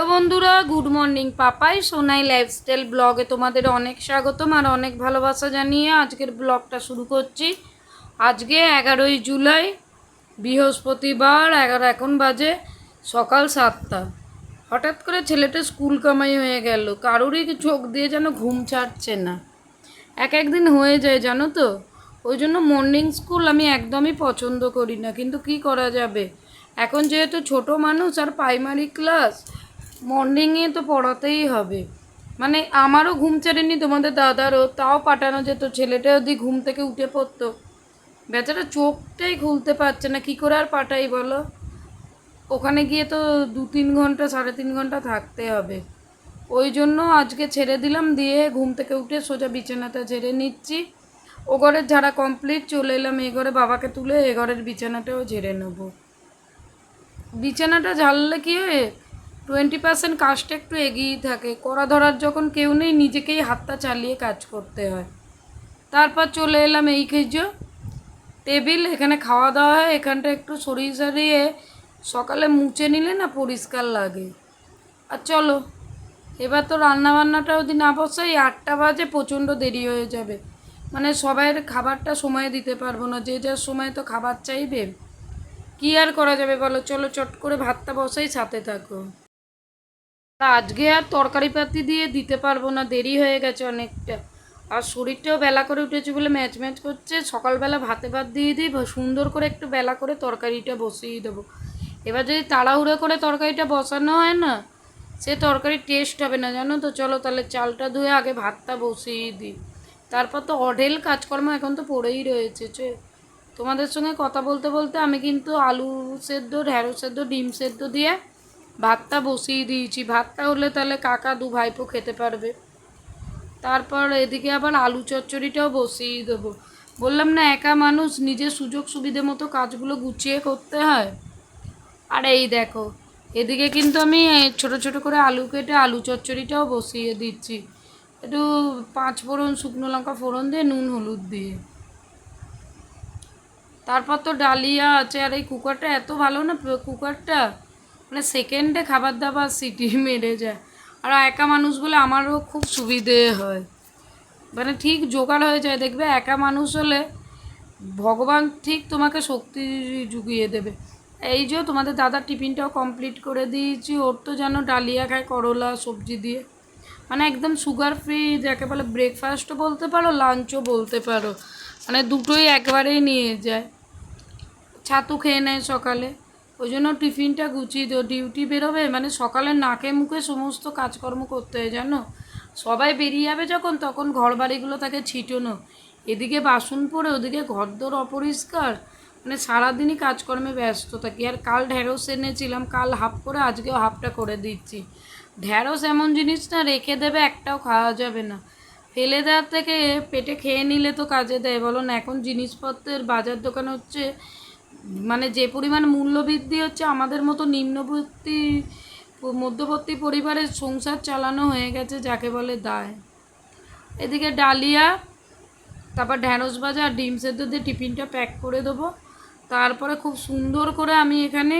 তো বন্ধুরা, good morning Papai. Sonai lifestyle ব্লগে তোমাদের অনেক স্বাগতম আর অনেক ভালোবাসা জানিয়ে আজকের ব্লগটা শুরু করছি। আজকে এগারোই জুলাই, বৃহস্পতিবার, এগারো এখন বাজে সকাল সাতটা। হঠাৎ করে ছেলেটা স্কুল কামাই হয়ে গেল। কারোরই চোখ দিয়ে যেন ঘুম ছাড়ছে না। এক একদিন হয়ে যায়, জানো তো? ওই জন্য মর্নিং স্কুল আমি একদমই পছন্দ করি না। কিন্তু কি করা যাবে? এখন যেহেতু ছোট মানুষ আর প্রাইমারি ক্লাস মর্নিংয়ে তো পড়াতেই হবে। মানে আমারও ঘুম ছাড়েনি, তোমাদের দাদারও, তাও পাঠানো যেত ছেলেটা যদি ঘুম থেকে উঠে পড়তো। বেচারা চোখটাই খুলতে পারছে না, কি করে আর পাঠাই বলো? ওখানে গিয়ে তো দু তিন ঘণ্টা, সাড়ে তিন ঘণ্টা থাকতে হবে। ওই জন্য আজকে ছেড়ে দিলাম, দিয়ে ঘুম থেকে উঠে সোজা বিছানাটা ঝেড়ে নিচ্ছি। ও ঘরের ঝাড়া কমপ্লিট, চলে এলাম এ ঘরে, বাবাকে তুলে এ ঘরের বিছানাটাও ঝেড়ে নেব। বিছানাটা ঝাড়লে কি হয়? টোয়েন্টি পার্সেন্ট কাজটা একটু এগিয়েই থাকে। করা ধরার যখন কেউ নেই, নিজেকেই হাতটা চালিয়ে কাজ করতে হয়। তারপর চলে এলাম এই খেজো। টেবিল, এখানে খাওয়া দাওয়া হয়। এখানটা একটু সরিয়ে সারিয়ে সকালে মুছে নিলে না পরিষ্কার লাগে। আর চলো, এবার তো রান্নাবান্নাটা যদি না বসাই আটটা বাজে, প্রচণ্ড দেরি হয়ে যাবে। মানে সবাইয়ের খাবারটা সময় দিতে পারব না। যে যার সময় তো খাবার চাইবে। কি আর করা যাবে বলো? চলো চট করে ভাতটা বসাই, সাথে থাকো। আজকে আর তরকারি পাতি দিয়ে দিতে পারব না, দেরি হয়ে গেছে অনেকটা। আর শরীরটাও বেলা করে উঠেছে বলে ম্যাচ ম্যাচ করছে। সকালবেলা ভাতে ভাত দিয়ে দিই সুন্দর করে একটু বেলা করে তরকারিটা বসিয়ে দেবো। এবার যদি তাড়াহুড়ো করে তরকারিটা বসানো হয় না, সে তরকারির টেস্ট হবে না, জানো তো? চলো তাহলে চালটা ধুয়ে আগে ভাতটা বসিয়ে দিই। তারপর তো অঢেল কাজকর্ম এখন তো পড়েই রয়েছে, চে। তোমাদের সঙ্গে কথা বলতে বলতে আমি কিন্তু আলু সেদ্ধ ঢ্যাঁড়ো সেদ্ধ, ডিম সেদ্ধ দিয়ে ভাতটা বসিয়ে দিয়েছি। ভাতটা হলে তাহলে কাকা দু ভাইপো খেতে পারবে। তারপর এদিকে আবার আলু চচ্চড়িটাও বসিয়ে দেবো। বললাম, না, একা মানুষ, নিজের সুযোগ সুবিধে মতো কাজগুলো গুছিয়ে করতে হয়। আর এই দেখো, এদিকে কিন্তু আমি ছোট ছোট করে আলু কেটে আলু চচ্চড়িটাও বসিয়ে দিচ্ছি। একটু পাঁচ ফোড়ন, শুকনো লঙ্কা ফোড়ন দিয়ে, নুন, হলুদ দিয়ে। তারপর তো ডালিয়া আছে, আর এই কুকারটা এত ভালো না, কুকারটা মানে সেকেন্ডে খাবার দাবার সিটি মেরে যায়। আর একা মানুষ বলে আমারও খুব সুবিধে হয়। মানে ঠিক জোগাড় হয়ে যায়। দেখবে একা মানুষ হলে ভগবান ঠিক তোমাকে শক্তি জুগিয়ে দেবে। এই যে তোমাদের দাদার টিফিনটাও কমপ্লিট করে দিয়েছি। ওর তো যেন ডালিয়া খায়, করলা, সবজি দিয়ে। মানে একদম সুগার ফ্রি যাকে বলে ব্রেকফাস্টও বলতে পারো লাঞ্চও বলতে পারো। মানে দুটোই একবারেই নিয়ে যায়। ছাতু খেয়ে নেয় সকালে। ওই জন্য টিফিনটা গুছিয়ে দিও, ডিউটি বেরোবে মানে সকালে নাকে মুখে সমস্ত কাজকর্ম করতে হয়, জানো? সবাই বেরিয়ে যাবে যখন, তখন ঘর বাড়িগুলো তাকে ছিটোনো। এদিকে বাসন পড়ে, ওদিকে ঘরদোর অপরিষ্কার মানে সারাদিনই কাজকর্মে ব্যস্ত থাকি। আর কাল ঢ্যাঁড়স এনেছিলাম, কাল হাফ করে, আজকেও হাফটা করে দিচ্ছি। ঢ্যাঁড়স এমন জিনিস না, রেখে দেবে, একটাও খাওয়া যাবে না। ফেলে দেওয়ার থেকে পেটে খেয়ে নিলে তো কাজে দেয়। বলো না, এখন জিনিসপত্রের বাজার দোকান হচ্ছে মানে যে পরিমাণ মূল্যবৃদ্ধি হচ্ছে, আমাদের মতো নিম্নবর্তী মধ্যবর্তী পরিবারের সংসার চালানো হয়ে গেছে যাকে বলে দায়। এদিকে ডালিয়া, তারপর ঢ্যাঁড়স ভাজা আর ডিম সেদ্ধ দিয়ে টিফিনটা প্যাক করে দেবো। তারপরে খুব সুন্দর করে আমি এখানে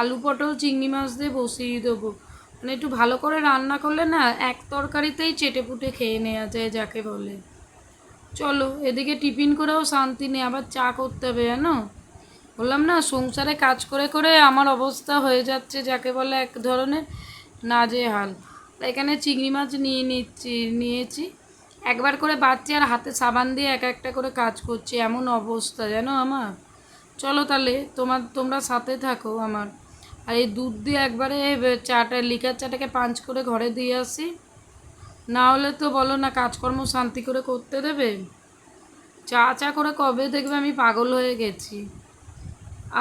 আলু পটল, চিংড়ি মাছ দিয়ে বসিয়ে দেবো। মানে একটু ভালো করে রান্না করলে না, এক তরকারিতেই চেটে পুটে খেয়ে নেওয়া যায় যাকে বলে। চলো, এদিকে টিফিন করেও শান্তি নেই, আবার চা করতে হবে, জানো? বললাম, না, সংসারে কাজ করে করে আমার অবস্থা হয়ে যাচ্ছে যাকে বলে এক ধরনের নাজে হাল এখানে চিংড়ি মাছ নিয়ে নিচ্ছি, নিয়েছি। একবার করে বাচ্চা আর হাতে সাবান দিয়ে এক একটা করে কাজ করছি। এমন অবস্থা, জানো আমার? চলো তাহলে, তোমার, তোমরা সাথে থাকো আমার। আর এই দুধ দিয়ে একবারে চাটা, লিকার চাটাকে পাঞ্চ করে ঘরে দিয়ে আসি। না হলে তো বলো না, কাজকর্ম শান্তি করে করতে দেবে? চা চা করে কবে দেখবে আমি পাগল হয়ে গেছি।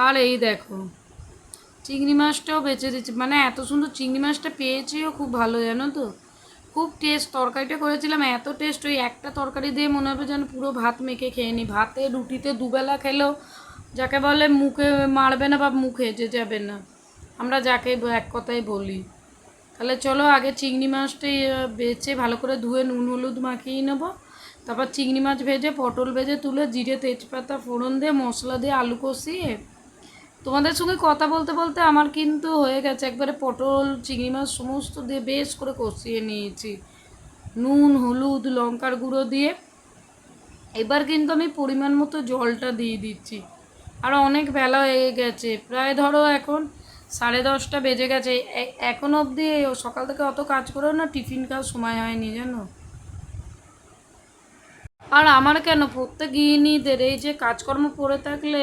আর এই দেখো, চিংড়ি মাছটাও বেঁচে দিচ্ছি। মানে এত সুন্দর চিংড়ি মাছটা পেয়েছিও খুব ভালো, জানো তো? খুব টেস্ট তরকারিটা করেছিলাম, এত টেস্ট ওই একটা তরকারি দিয়ে মনে হবে যেন পুরো ভাত মেখে খেয়ে নি। ভাতে রুটিতে দুবেলা খেলেও যাকে বলে মুখে মারবে না বা মুখে যে যাবে না। আমরা যাকে এক কথাই বলি। তাহলে চলো আগে চিংড়ি মাছটাই বেছে ভালো করে ধুয়ে নুন হলুদ মাখিয়ে নেব। তারপর চিংড়ি মাছ ভেজে, পটল ভেজে তুলে, জিরে, তেজপাতা, ফোড়ন দিয়ে, মশলা দিয়ে, আলু কষিয়ে তোমাদের সঙ্গে কথা বলতে বলতে আমার কিন্তু হয়ে গেছে। একবারে পটল, চিংড়ি মাছ, সমস্ত দিয়ে বেশ করে কষিয়ে নিয়েছি। নুন, হলুদ, লঙ্কার গুঁড়ো দিয়ে। এবার কিন্তু আমি পরিমাণ মতো জলটা দিয়ে দিচ্ছি। আর অনেক বেলা হয়ে গেছে। প্রায় ধরো এখন সাড়ে দশটা বেজে গেছে। এখন অবধি সকাল থেকে অত কাজ করেও না টিফিন খাওয়ার সময় হয়নি, জানো? আর আমার কেন? প্রত্যেক গৃহিণীদের এই যে কাজকর্ম পড়ে থাকলে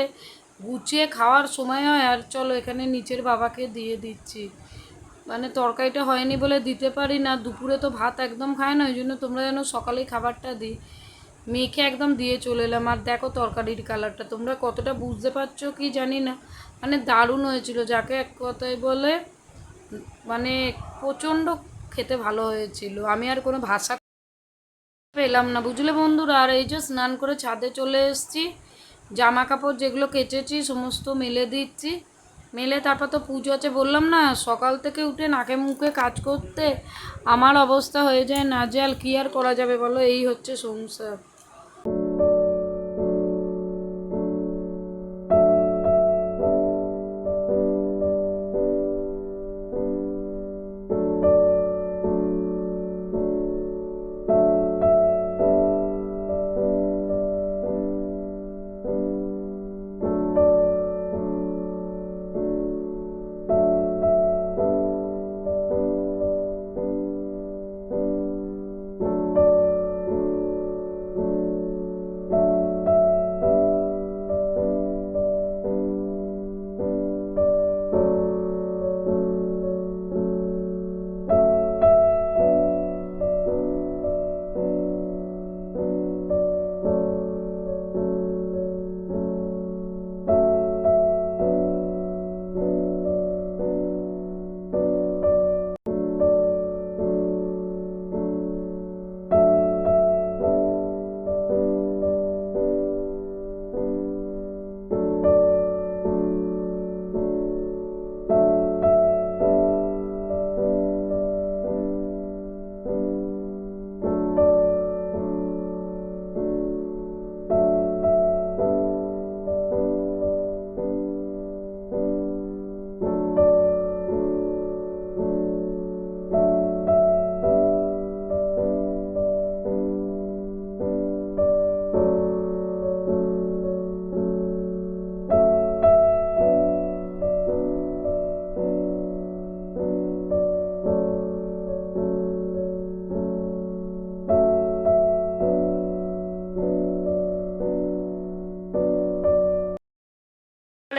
গুছিয়ে খাওয়ার সময় হয়, আর চলো এখানে নিচের বাবাকে দিয়ে দিচ্ছি। মানে তরকারিটা হয়নি বলে দিতে পারি না, দুপুরে তো ভাত একদম খায় না, ওই জন্য তোমরা যেন সকালেই খাবারটা দিই। মেখে একদম দিয়ে চলে এলাম, আর দেখো তরকারির কালারটা, তোমরা কতটা বুঝতে পারছ কি জানি না। মানে দারুণ হয়েছিল, যাকে এক কথায় বলে মানে প্রচণ্ড খেতে ভালো হয়েছিল। আমি আর কোনো ভাষা পেলাম না, বুঝলে বন্ধুরা? আর এই যে স্নান করে ছাদে চলে এসেছি জামা কাপড় যেগুলো কেচেছি, সমস্ত মেলে দিচ্ছি। মেলে তারপর তো পুজো আছে, বললাম না, সকাল থেকে উঠে নাকে মুখে কাজ করতে আমার অবস্থা হয়ে যায় নাজেয়াল কি আর করা যাবে বলো, এই হচ্ছে সংসার।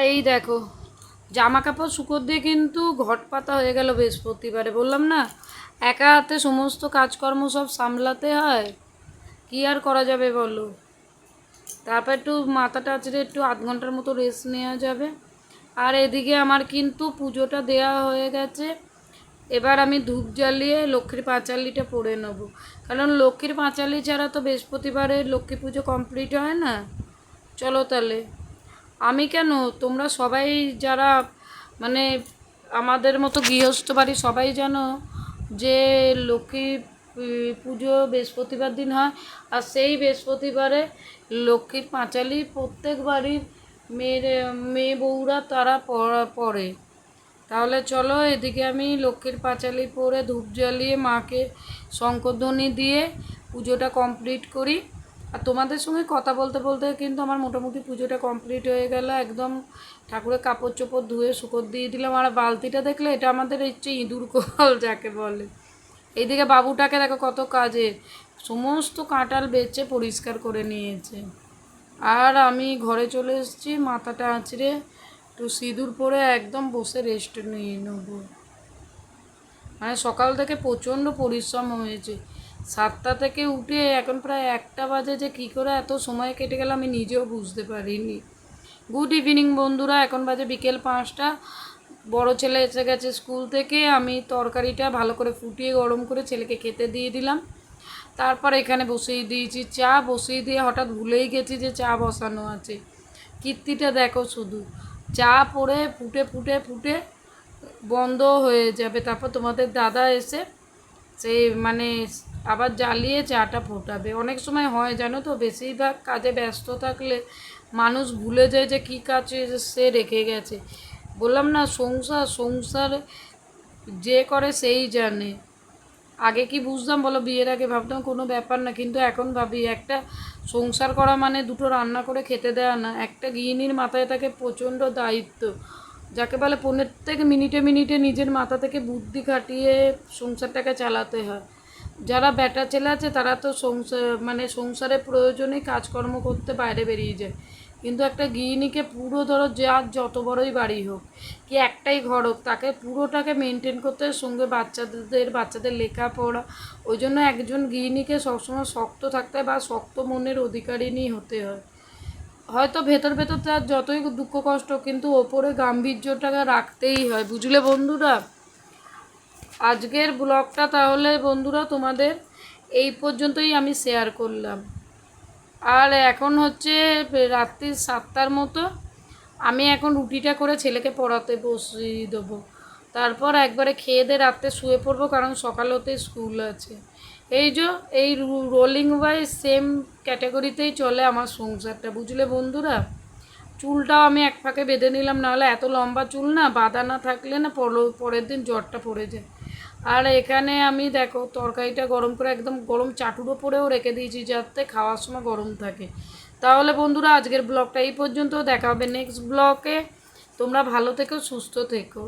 এই দেখো জামা কাপড় শুকোর দিয়ে কিন্তু ঘট পাতা হয়ে গেল বৃহস্পতিবারে, বললাম না? একা হাতে সমস্ত কাজকর্ম সব সামলাতে হয়? কি আর করা যাবে বলো? তারপর একটু মাথাটা আছড়ে একটু আধ ঘণ্টার মতো রেস্ট নেওয়া যাবে। আর এদিকে আমার কিন্তু পুজোটা দেয়া হয়ে গেছে। এবার আমি ধূপ জ্বালিয়ে লক্ষ্মীর পাঁচালিটা পড়ে নেব। কারণ লক্ষ্মীর পাঁচালি ছাড়া তো বৃহস্পতিবারে লক্ষ্মী পুজো কমপ্লিট হয় না। চলো তাহলে। আমি কেন? তোমরা সবাই যারা মানে আমাদের মতো গৃহস্থ বাড়ি সবাই জানো যে লক্ষ্মী পুজো বৃহস্পতিবার দিন হয় আর সেই বৃহস্পতিবারে লক্ষ্মীর পাঁচালি প্রত্যেক বাড়ির মেয়ের, মেয়ে বউরা তারা পড়া, পড়ে। তাহলে চলো এদিকে আমি লক্ষ্মীর পাঁচালি পরে ধূপ জ্বালিয়ে মাকে শঙ্করধ্বনি দিয়ে পুজোটা কমপ্লিট করি। আর তোমাদের সঙ্গে কথা বলতে বলতে কিন্তু আমার মোটামুটি পুজোটা কমপ্লিট হয়ে গেল। একদম ঠাকুরের কাপড় চোপড় ধুয়ে শুকর দিয়ে দিলাম। আর বালতিটা দেখলে এটা আমাদের হচ্ছে ইঁদুর কল যাকে বলে। এইদিকে বাবুটাকে দেখো কত কাজে। সমস্ত কাঁটাল বেচে পরিষ্কার করে নিয়েছে। আর আমি ঘরে চলে এসেছি, মাথাটা আঁচড়ে একটু সিঁদুর পরে একদম বসে রেস্ট নিয়ে নেব। মানে সকাল থেকে প্রচণ্ড পরিশ্রম হয়েছে। সাতটা থেকে উঠে এখন প্রায় একটা বাজে যে কী করে এত সময় কেটে গেল আমি নিজেও বুঝতে পারিনি। গুড ইভিনিং বন্ধুরা, এখন বাজে বিকেল পাঁচটা। বড় ছেলে এসে গেছে স্কুল থেকে, আমি তরকারিটা ভালো করে ফুটিয়ে গরম করে ছেলেকে খেতে দিয়ে দিলাম। তারপর এখানে বসিয়ে দিয়েছি চা, বসিয়ে দিয়ে হঠাৎ ভুলেই গেছি যে চা বসানো আছে। কীর্তিটা দেখো শুধু, চা পড়ে ফুটে ফুটে ফুটে বন্ধ হয়ে যাবে। তারপর তোমাদের দাদা এসে সেই মানে আবার জ্বালিয়ে চাটা ফোটাবে। অনেক সময় হয়, জানো তো, বেশিরভাগ কাজে ব্যস্ত থাকলে মানুষ ভুলে যায় যে কী কাজ সে রেখে গেছে। বললাম না, সংসার সংসার যে করে সেই জানে। আগে কি বুঝতাম বলো, বিয়ের আগে ভাবতাম কোনো ব্যাপার না, কিন্তু এখন ভাবি একটা সংসার করা মানে দুটো রান্না করে খেতে দেওয়া না, একটা গৃহিণীর মাথায় থাকে প্রচণ্ড দায়িত্ব। যাকে বলে প্রত্যেক মিনিটে মিনিটে নিজের মাথা থেকে বুদ্ধি খাটিয়ে সংসারটাকে চালাতে হয়। যারা বেটা ছেলে আছে, তারা তো সংসার মানে সংসারের প্রয়োজনেই কাজকর্ম করতে বাইরে বেরিয়ে যায়। কিন্তু একটা গৃহিণীকে পুরো ধরো যার যত বড়ই বাড়ি হোক, কি একটাই ঘর হোক, তাকে পুরোটাকে মেনটেন করতে সঙ্গে বাচ্চাদের বাচ্চাদের লেখাপড়া। ওই জন্য একজন গৃহিণীকে সবসময় শক্ত থাকতে হয় বা শক্ত মনের অধিকারিণী হতে হয়। হয়তো ভেতর ভেতর তার যতই দুঃখ কষ্ট, কিন্তু ওপরে গাম্ভীর্যটাকে রাখতেই হয়। বুঝলে বন্ধুরা? আজকের ব্লগটা তাহলে বন্ধুরা তোমাদের এই পর্যন্তই আমি শেয়ার করলাম। আর এখন হচ্ছে রাত্রি সাতটার মতো আমি এখন রুটিটা করে ছেলেকে পড়াতে বসিয়ে দেবো। তারপর একবারে খেয়ে দিয়ে রাত্রে শুয়ে পড়ব কারণ সকাল হতে স্কুল আছে। এই যে, এই রোলিং ওয়াইজ সেম ক্যাটাগরিতেই চলে আমার সংসারটা, বুঝলে বন্ধুরা? চুলটাও আমি এক ফাঁকে বেঁধে নিলাম, নাহলে এত লম্বা চুল না, বাঁধা না থাকলে না পর- পরের দিন জ্বরটা পড়ে যায়। আর এখানে আমি দেখো, তরকারিটা গরম করে একদম গরম চাটুর ওপরেও রেখে দিয়েছি যাতে খাওয়ার সময় গরম থাকে। তাহলে বন্ধুরা, আজকের ব্লগটা এই পর্যন্ত। দেখা হবে নেক্সট ব্লগে। তোমরা ভালো থেকো, সুস্থ থেকো।